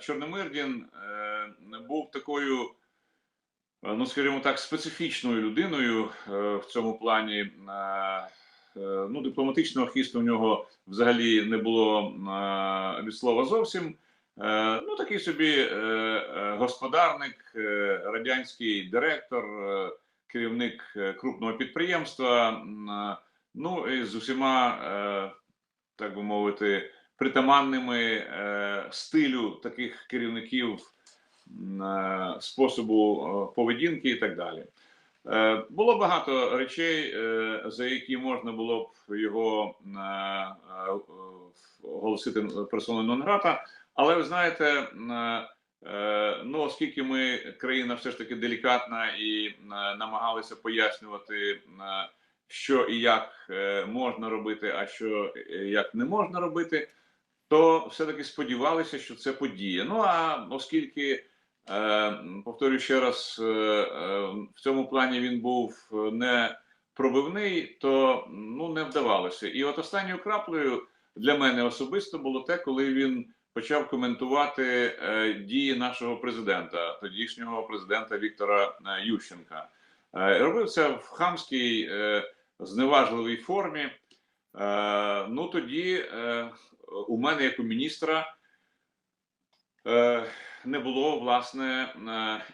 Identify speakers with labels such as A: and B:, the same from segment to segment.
A: Чорномирдін е, був такою, е, ну скажімо так, специфічною людиною е, в цьому плані. Ну, дипломатичного хисту в нього взагалі не було від слова зовсім. Ну, такий собі господарник, радянський директор, керівник крупного підприємства. Ну і з усіма, так би мовити, притаманними е, стилю таких керівників е, способу е, поведінки і так далі. Було багато речей, за які можна було б його е, е, оголосити персоною нон-грата, але ви знаєте, ну оскільки ми країна все ж таки делікатна і намагалися пояснювати, що і як можна робити, а що е, як не можна робити, то все-таки сподівалися, що це подія. Ну а оскільки Е, Повторюю ще раз, е, е, в цьому плані він був не пробивний, то ну не вдавалося. І от останньою краплею для мене особисто було те, коли він почав коментувати дії нашого президента, тодішнього президента Віктора Ющенка. Робив це в хамській зневажливій формі. Е, Ну тоді е, у мене, як у міністра, е, не було власне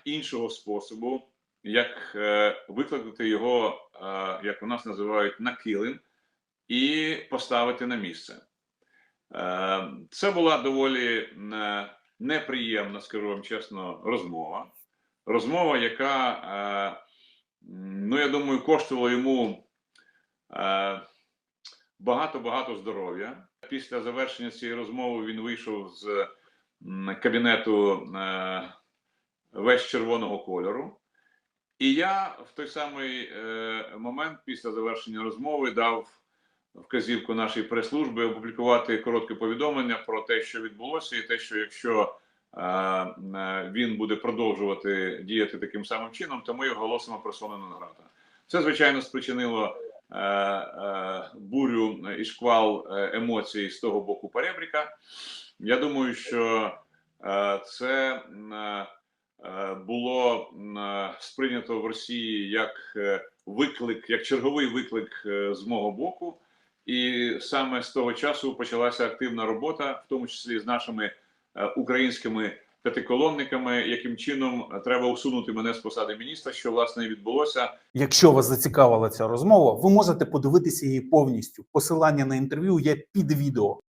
A: іншого способу, як викликати його, як у нас називають, на килим і поставити на місце. Це була доволі неприємна, скажу вам чесно, розмова. Розмова, яка, ну я думаю, коштувала йому багато-багато здоров'я. Після завершення цієї розмови він вийшов з кабінету е, весь червоного кольору. І я в той самий е, момент, після завершення розмови, дав вказівку нашій прес-службі опублікувати коротке повідомлення про те, що відбулося, і те, що якщо е, він буде продовжувати діяти таким самим чином, то ми оголосимо нон грата. Це звичайно спричинило бурю і шквал е, емоцій з того боку Перебріка. Я думаю, що е, це е, е, було е, сприйнято в Росії як е, виклик, як черговий виклик е, з мого боку. І саме з того часу почалася активна робота, в тому числі з нашими е, українськими п'ятиколонниками, яким чином треба усунути мене з посади міністра, що власне відбулося.
B: Якщо вас зацікавила ця розмова, ви можете подивитися її повністю. Посилання на інтерв'ю є під відео.